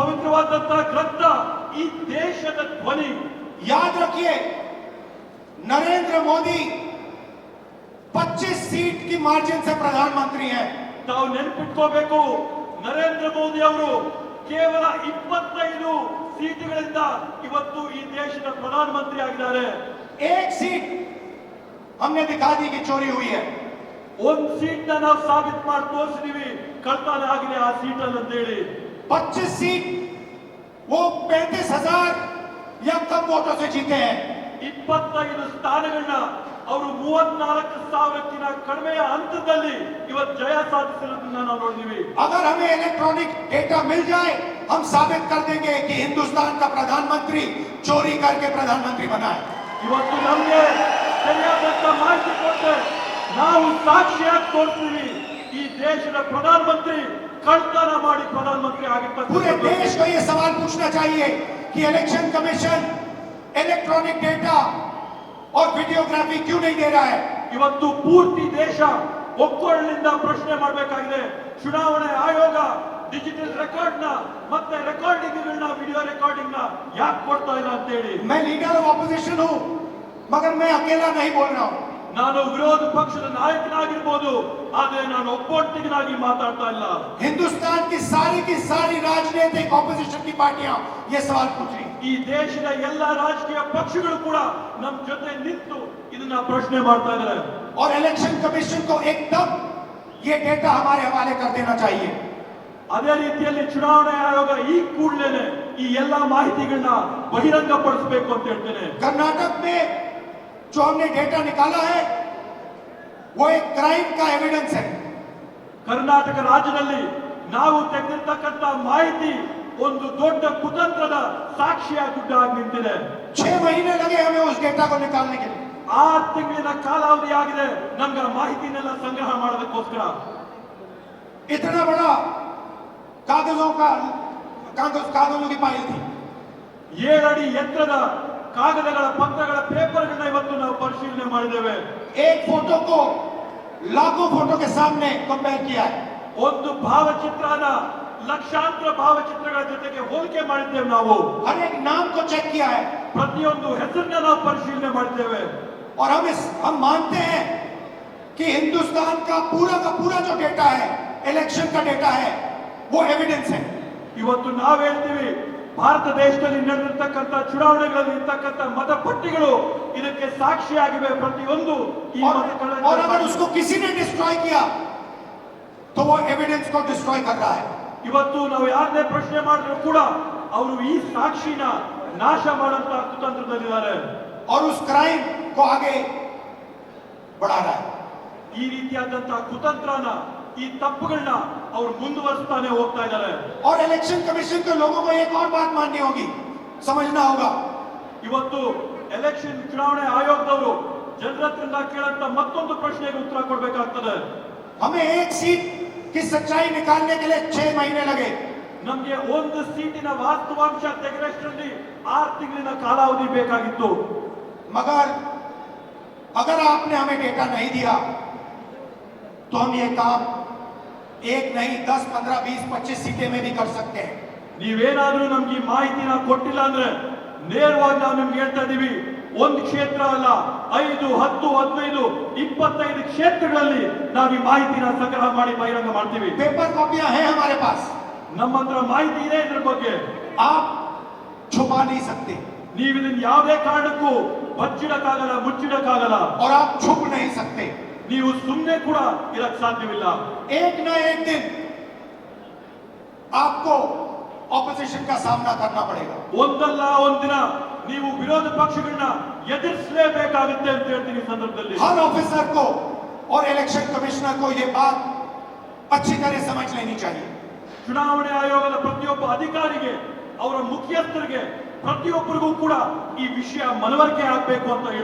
ಪವಿತ್ರವಾದಂತಹ ಗ್ರಂಥ ಈ ದೇಶದ ಧ್ವನಿ याद रखिए नरेंद्र मोदी 25 सीट की मार्जिन से प्रधानमंत्री हैं ತಾವು ನೆನಪಿಟ್ಕೋಬೇಕು ನರೇಂದ್ರ ಮೋದಿ ಅವರು ಕೇವಲ ಇಪ್ಪತ್ತೈದು ಸೀಟುಗಳಿಂದ ಇವತ್ತು ಈ ದೇಶದ ಪ್ರಧಾನಮಂತ್ರಿ ಆಗಿದ್ದಾರೆ एक सीट हमने दिखा दी कि चोरी हुई है ಒಂದ್ ಸೀಟ್ ನಾವು ಸಾಬೀತ್ ಮಾಡಿ ತೋರಿಸಿದೀವಿ ಕಳ್ತನ ಆಗಿದೆ ಆ ಸೀಟ್ ಅಲ್ಲಿ ಅಂತೇಳಿ 25 सीट वो पैंतीस हजार या कम वोटों से जीते हैं ಇಪ್ಪತ್ತೈದು ಸ್ಥಾನಗಳನ್ನ ಅವರು ಮೂವತ್ನಾಲ್ಕು ಸಾವಿರಕ್ಕಿಂತ ಕಡಿಮೆಯ ಹಂತದಲ್ಲಿ ಇವತ್ತು ಜಯ ಸಾಧಿಸಿರೋದನ್ನ ನಾವು ನೋಡಿದೀವಿ अगर हमें इलेक्ट्रॉनिक डेटा मिल जाए हम साबित कर देंगे कि हिंदुस्तान का प्रधानमंत्री चोरी करके प्रधानमंत्री बना है ಇವತ್ತು ನಮ್ಗೆ ಸರಿಯಾದಂತ ಮಾಹಿತಿ ಕೊಟ್ಟೆ ನಾವು ಸಾಕ್ಷಿಯಾಗಿ ತೋರಿಸ್ತೀವಿ ಈ ದೇಶದ ಪ್ರಧಾನಮಂತ್ರಿ ಕಳ್ತನ ಮಾಡಿ ಪ್ರಧಾನಮಂತ್ರಿ पूरे ಆಗಿರ್ತಕ್ಕಂಥ देश को ये सवाल पूछना चाहिए कि इलेक्शन कमीशन इलेक्ट्रॉनिक डेटा और वीडियोग्राफी क्यों नहीं दे रहा है ಇವತ್ತು ಪೂರ್ತಿ ದೇಶ ಒಕ್ಕೊರಲಿಂದ ಪ್ರಶ್ನೆ ಮಾಡಬೇಕಾಗಿದೆ ಚುನಾವಣೆ ಆಯೋಗ ಡಿಜಿಟಲ್ ರೆಕಾರ್ಡ್ ನ ಮತ್ತೆ ರೆಕಾರ್ಡಿಂಗ್ ಗಳನ್ನ ವಿಡಿಯೋ ರೆಕಾರ್ಡಿಂಗ್ ನ ಯಾಕೆ ಕೊಡ್ತಾ ಇಲ್ಲ ಅಂತೇಳಿ मैं लीडर ऑफ ऑपोजिशन हूं मगर मैं अकेला नहीं बोल रहा हूं ನಾನು ವಿರೋಧ ಪಕ್ಷದ ನಾಯಕನಾಗಿರ್ಬೋದು ಆದ್ರೆ ನಾನು ಒಬ್ಬೊಟ್ಟಿಗನಾಗಿ ಮಾತಾಡ್ತಾ ಇಲ್ಲ हिंदुस्तान की सारी की सारी राजनीतिक ऑपोजिशन की पार्टियां ये सवाल पूछ रही ಈ ದೇಶದ ಎಲ್ಲ ರಾಜಕೀಯ ಪಕ್ಷಗಳು ಕೂಡ ನಮ್ ಜೊತೆ ನಿಂತು ಇದನ್ನ ಪ್ರಶ್ನೆ ಮಾಡ್ತಾ ಇದ್ದಾರೆ और इलेक्शन कमीशन को एकदम ये डेटा हमारे हवाले कर देना चाहिए ಅದೇ ರೀತಿಯಲ್ಲಿ ಚುನಾವಣಾ ಆಯೋಗ ಈ ಕೂಡಲೇ ಈ ಎಲ್ಲಾ ಮಾಹಿತಿಗಳನ್ನ ಬಹಿರಂಗ ಪಡಿಸಬೇಕು ಅಂತ ಹೇಳ್ತೇನೆ कर्नाटक में जो हमने डेटा निकाला है वो एक क्राइम का एविडेंस है ಕರ್ನಾಟಕ ರಾಜ್ಯದಲ್ಲಿ ನಾವು ತೆಗೆದಿರ್ತಕ್ಕಂತ ಮಾಹಿತಿ ಒಂದು ದೊಡ್ಡ ಕುತಂತ್ರದ ಸಾಕ್ಷಿಯ ಗುಡ್ಡ ಆಗಿ ನಿಂತಿದೆ छह महीने लगे हमें उस डेटा को निकालने के लिए ಆರು ತಿಂಗಳಿನ ಕಾಲಾವಧಿ ಆಗಿದೆ ನಮ್ಗೆ ಆ ಮಾಹಿತಿನೆಲ್ಲ ಸಂಗ್ರಹ ಮಾಡೋದಕ್ಕೋಸ್ಕರ इतना बड़ा कागजों का कागज कागजों की फाइल थी ಏಳಡಿ ಎತ್ತರದ ಕಾಗದಗಳ ಪತ್ರಗಳ ಪೇಪರ್ಗಳನ್ನ ಇವತ್ತು ನಾವು ಪರಿಶೀಲನೆ ಮಾಡಿದ್ದೇವೆ एक फोटो को लाखों फोटो के सामने कंपेयर किया है ಒಂದು ಭಾವಚಿತ್ರನ ಲಕ್ಷಾಂತರ ಭಾವಚಿತ್ರಗಳ ಜೊತೆಗೆ ಹೋಲಿಕೆ ಮಾಡಿದ್ದೇವೆ ನಾವು हर एक नाम को चेक किया है ಪ್ರತಿಯೊಂದು ಹೆಸರನ್ನ ನಾವು ಪರಿಶೀಲನೆ ಮಾಡಿದ್ದೇವೆ और हम इस हम मानते हैं कि हिंदुस्तान का पूरा का पूरा जो डेटा है इलेक्शन का डेटा है वो एविडेंस है ಇವತ್ತು ನಾವು ಹೇಳ್ತೀವಿ ಭಾರತ ದೇಶದಲ್ಲಿ ನಡೆದಿರ್ತಕ್ಕಂಥ ಚುನಾವಣೆಗಳಲ್ಲಿ ಇರ್ತಕ್ಕಂಥ ಮತಪಟ್ಟಿಗಳು ಇದಕ್ಕೆ ಸಾಕ್ಷಿಯಾಗಿವೆ ಪ್ರತಿಯೊಂದು ಈ और, ಮತಗಳ और अगर उसको किसी ने डिस्ट्रॉय किया तो वो एविडेंस को डिस्ट्रॉय कर रहा है ಇವತ್ತು ನಾವು ಯಾರನ್ನೇ ಪ್ರಶ್ನೆ ಮಾಡಿದ್ರು ಕೂಡ ಅವರು ಈ ಸಾಕ್ಷಿನ ನಾಶ ಮಾಡುವಂತ ಕುತಂತ್ರದಲ್ಲಿದ್ದಾರೆ और उस क्राइम को आगे बढ़ा रहा है ಈ ರೀತಿಯಾದಂತಹ ಕುತಂತ್ರನ ಈ ತಪ್ಪುಗಳನ್ನ ಅವ್ರು ಮುಂದುವರಿಸ್ತಾನೆ ಹೋಗ್ತಾ ಇದ್ದಾರೆ और इलेक्शन कमीशन के लोगों को एक और बात माननी होगी समझना होगा ಇವತ್ತು ಎಲೆಕ್ಷನ್ ಚುನಾವಣೆ ಆಯೋಗದವರು ಜನರ ಹತ್ರದಿಂದ ಕೇಳಂತ ಮತ್ತೊಂದು ಪ್ರಶ್ನೆಗೆ ಉತ್ತರ ಕೊಡ್ಬೇಕಾಗ್ತದೆ हमें एक सीट की सच्चाई निकालने के लिए छह महीने लगे ನಮ್ಗೆ ಒಂದು ಸೀಟಿನ ವಾಸ್ತವಾಂಶ ತೆಗೆದಷ್ಟರಲ್ಲಿ ಆರು ತಿಂಗಳಿನ ಕಾಲಾವಧಿ ಬೇಕಾಗಿತ್ತು मगर अगर आपने हमें डेटा नहीं दिया तो हम ये काम एक नहीं दस पंद्रह बीस पच्चीस सीटें में भी कर सकते हैं ನೀವೇನಾದ್ರೂ ನಮ್ಗೆ ಈ ಮಾಹಿತಿನ ಕೊಟ್ಟಿಲ್ಲ ಅಂದ್ರೆ ನೇರವಾಗಿ ನಾವು ನಿಮ್ಗೆ ಹೇಳ್ತಾ ಇದೀವಿ ಒಂದು ಕ್ಷೇತ್ರ ಅಲ್ಲ ಐದು ಹತ್ತು ಹದಿನೈದು ಇಪ್ಪತ್ತೈದು ಕ್ಷೇತ್ರಗಳಲ್ಲಿ ನಾವು ಈ ಮಾಹಿತಿನ ಸಂಗ್ರಹ ಮಾಡಿ ಬಹಿರಂಗ ಮಾಡ್ತೀವಿ पेपर कॉपियां हैं हमारे पास ನಮ್ಮ ಹತ್ರ ಮಾಹಿತಿ ಇದೆ ಇದ್ರ ಬಗ್ಗೆ आप छुपा नहीं सकते ನೀವು ಇದನ್ನ ಯಾವುದೇ ಕಾರಣಕ್ಕೂ ಬಚ್ಚಿಡಕ್ಕಾಗಲ್ಲ ಮುಚ್ಚಿಡಕ್ಕಾಗಲ್ಲ और आप छुप नहीं सकते ನೀವು ಸುಮ್ಮನೆ ಕೂಡ ಇರಕ್ ಸಾಧ್ಯವಿಲ್ಲ एक न एक दिन आपको ऑपोजिशन का सामना करना पड़ेगा ಒಂದಲ್ಲ ಒಂದಿನ ನೀವು ವಿರೋಧ ಪಕ್ಷಗಳನ್ನ ಎದುರಿಸಲೇಬೇಕಾಗುತ್ತೆ ಅಂತ ಹೇಳ್ತೀನಿ ಈ ಸಂದರ್ಭದಲ್ಲಿ हर ऑफिसर को और इलेक्शन कमिश्नर को ये बात अच्छी तरह समझ लेनी चाहिए ಚುನಾವಣೆ ಆಯೋಗದ ಪ್ರತಿಯೊಬ್ಬ ಅಧಿಕಾರಿಗೆ ಅವರ ಮುಖ್ಯಸ್ಥರಿಗೆ ಪ್ರತಿಯೊಬ್ಬರಿಗೂ ಕೂಡ ಈ ವಿಷಯ ಮನವರಿಕೆ ಆಗ್ಬೇಕು ಅಂತ ಹೇಳ್ತೀನಿ